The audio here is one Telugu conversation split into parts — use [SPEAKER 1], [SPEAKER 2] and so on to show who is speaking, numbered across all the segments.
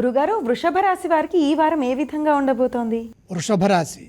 [SPEAKER 1] గురుగారు వృషభ రాశి వారికి ఈ వారం ఏ విధంగా ఉండబోతోంది?
[SPEAKER 2] వృషభ రాశి.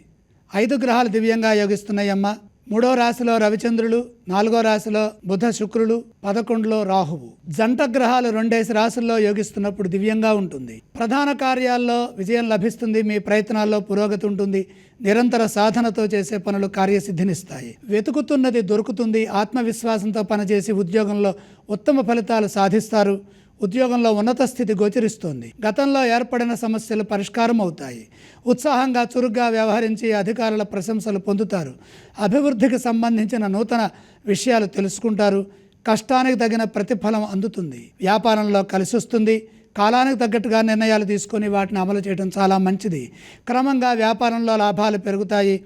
[SPEAKER 2] ఐదు గ్రహాలు దివ్యంగా యోగిస్తున్నాయమ్మా. మూడో రాశిలో రవిచంద్రులు నాలుగో రాశిలో బుధ శుక్రులు పదకొండులో రాహువు. జంట గ్రహాలు రెండేసి రాశుల్లో యోగిస్తున్నప్పుడు దివ్యంగా ఉంటుంది. ప్రధాన కార్యాల్లో విజయం లభిస్తుంది మీ ప్రయత్నాల్లో పురోగతి ఉంటుంది నిరంతర సాధనతో చేసే పనులు కార్యసిద్ధినిస్తాయి. వెతుకుతున్నది దొరుకుతుంది ఆత్మవిశ్వాసంతో పనిచేసి ఉద్యోగంలో ఉత్తమ ఫలితాలు సాధిస్తారు. ఉద్యోగంలో ఉన్నత స్థితి గోచరిస్తోంది. గతంలో ఏర్పడిన సమస్యలు పరిష్కారం అవుతాయి. ఉత్సాహంగా చురుగ్గా వ్యవహరించి అధికారుల ప్రశంసలు పొందుతారు. అభివృద్ధికి సంబంధించిన నూతన విషయాలు తెలుసుకుంటారు. కష్టానికి తగిన ప్రతిఫలం అందుతుంది. వ్యాపారంలో కలిసి వస్తుంది. కాలానికి తగ్గట్టుగా నిర్ణయాలు తీసుకొని వాటిని అమలు చేయడం చాలా మంచిది. క్రమంగా వ్యాపారంలో లాభాలు పెరుగుతాయి.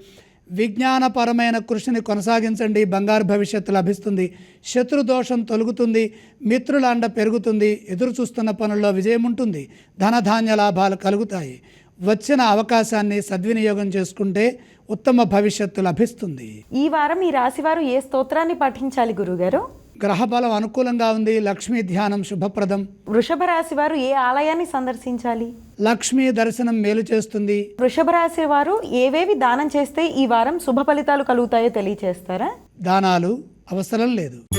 [SPEAKER 2] విజ్ఞానపరమైన కృషిని కొనసాగించండి. బంగారు భవిష్యత్తు లభిస్తుంది. శత్రు దోషం తొలుగుతుంది. మిత్రులాండ పెరుగుతుంది. ఎదురు చూస్తున్న పనుల్లో విజయం ఉంటుంది. ధనధాన్య లాభాలు కలుగుతాయి. వచ్చిన అవకాశాన్ని సద్వినియోగం చేసుకుంటే ఉత్తమ భవిష్యత్తు లభిస్తుంది.
[SPEAKER 1] ఈ వారం ఈ రాశివారు ఏ స్తోత్రాన్ని పఠించాలి గురుగారు?
[SPEAKER 2] గ్రహబలం అనుకూలంగా ఉంది లక్ష్మీ ధ్యానం శుభప్రదం.
[SPEAKER 1] వృషభ రాశి వారు ఏ ఆలయాన్ని సందర్శించాలి?
[SPEAKER 2] లక్ష్మీ దర్శనం మేలు చేస్తుంది.
[SPEAKER 1] వృషభ రాశి వారు ఏవేవి దానం చేస్తే ఈ వారం శుభ ఫలితాలు కలుగుతాయో తెలియచేస్తారా?
[SPEAKER 2] దానాలు అవసరం లేదు.